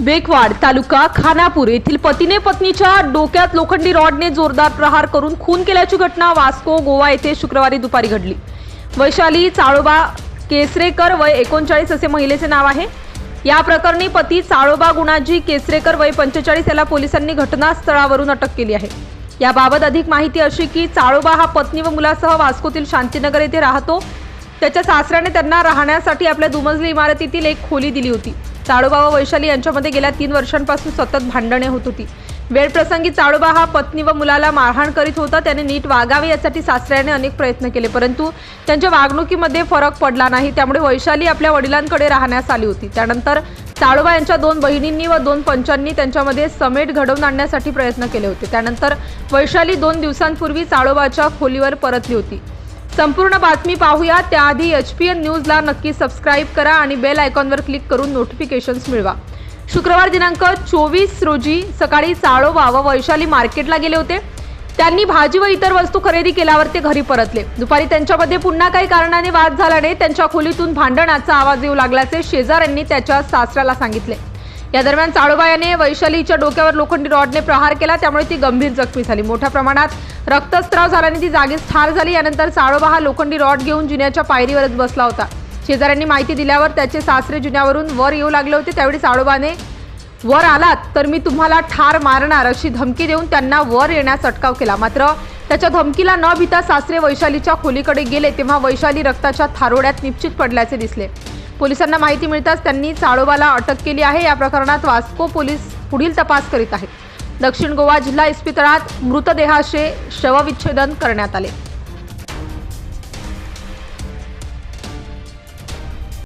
बेकवाड तालुका खानापूर येथील पतीने पत्नीच्या डोक्यात लोखंडी रॉडने जोरदार प्रहार करून खून केल्याची घटना वास्को गोवा येथे शुक्रवारी दुपारी घडली. वैशाली चाळोबा केसरेकर वय एकोणचाळीस असे महिलेचे नाव आहे. या प्रकरणी पती चाळोबा गुणाजी केसरेकर वय पंचेचाळीस याला पोलिसांनी घटनास्थळावरून अटक केली आहे. याबाबत अधिक माहिती अशी की चाळोबा हा पत्नी व मुलासह वास्कोतील शांतीनगर येथे राहतो. त्याच्या सासऱ्याने त्यांना राहण्यासाठी आपल्या दुमजली इमारतीतील एक खोली दिली होती. चाळोबा व वैशाली यांच्यामध्ये गेल्या तीन वर्षांपासून सतत भांडणे होत होती. वेळप्रसंगी चाळोबा हा पत्नी व मुलाला मारहाण करीत होता. त्याने नीट वागावे यासाठी सासऱ्याने अनेक प्रयत्न केले परंतु त्यांच्या वागणुकीमध्ये फरक पडला नाही. त्यामुळे वैशाली आपल्या वडिलांकडे राहण्यास आली होती. त्यानंतर चाळोबा यांच्या दोन बहिणींनी व दोन पंचांनी त्यांच्यामध्ये समेट घडवून आणण्यासाठी प्रयत्न केले होते. त्यानंतर वैशाली दोन दिवसांपूर्वी चाळोबाच्या खोलीवर परतली होती. संपूर्ण बातमी पाहूया. त्याआधी एच पी एन न्यूजला नक्की सबस्क्राईब करा आणि बेल आयकॉनवर क्लिक करून नोटिफिकेशन्स मिळवा. शुक्रवार दिनांक चोवीस रोजी सकाळी साळोबा व वैशाली मार्केटला गेले होते. त्यांनी भाजी व इतर वस्तू खरेदी केल्यावर ते घरी परतले. दुपारी त्यांच्यामध्ये पुन्हा काही कारणाने वाद झाल्याने त्यांच्या खोलीतून भांडणाचा आवाज येऊ लागल्याचे शेजाऱ्यांनी त्याच्या सासऱ्याला सांगितले. या दरम्यान चाळोबा याने वैशालीच्या डोक्यावर लोखंडी रॉडने प्रहार केला त्यामुळे ती गंभीर जखमी झाली. मोठ्या प्रमाणात रक्तस्त्राव झाल्याने ती जागीच ठार झाली. यानंतर चाळोबा हा लोखंडी रॉड घेऊन जुन्याच्या पायरीवरच बसला होता. शेजाऱ्यांनी माहिती दिल्यावर त्याचे सासरे जुन्यावरून वर येऊ लागले होते. त्यावेळी चाळोबाने वर आलात तर मी तुम्हाला ठार मारणार अशी धमकी देऊन त्यांना वर येण्यास अटकाव केला. मात्र त्याच्या धमकीला न भिता सासरे वैशालीच्या खोलीकडे गेले तेव्हा वैशाली रक्ताच्या थारोड्यात निश्चित पडल्याचे दिसले. पोलिसांना माहिती मिळताच त्यांनी चाळोबाला अटक केली आहे. या प्रकरणात वास्को पोलीस पुढील तपास करीत आहेत. दक्षिण गोवा जिल्हा इस्पितळात मृतदेहाचे शवविच्छेदन करण्यात आले.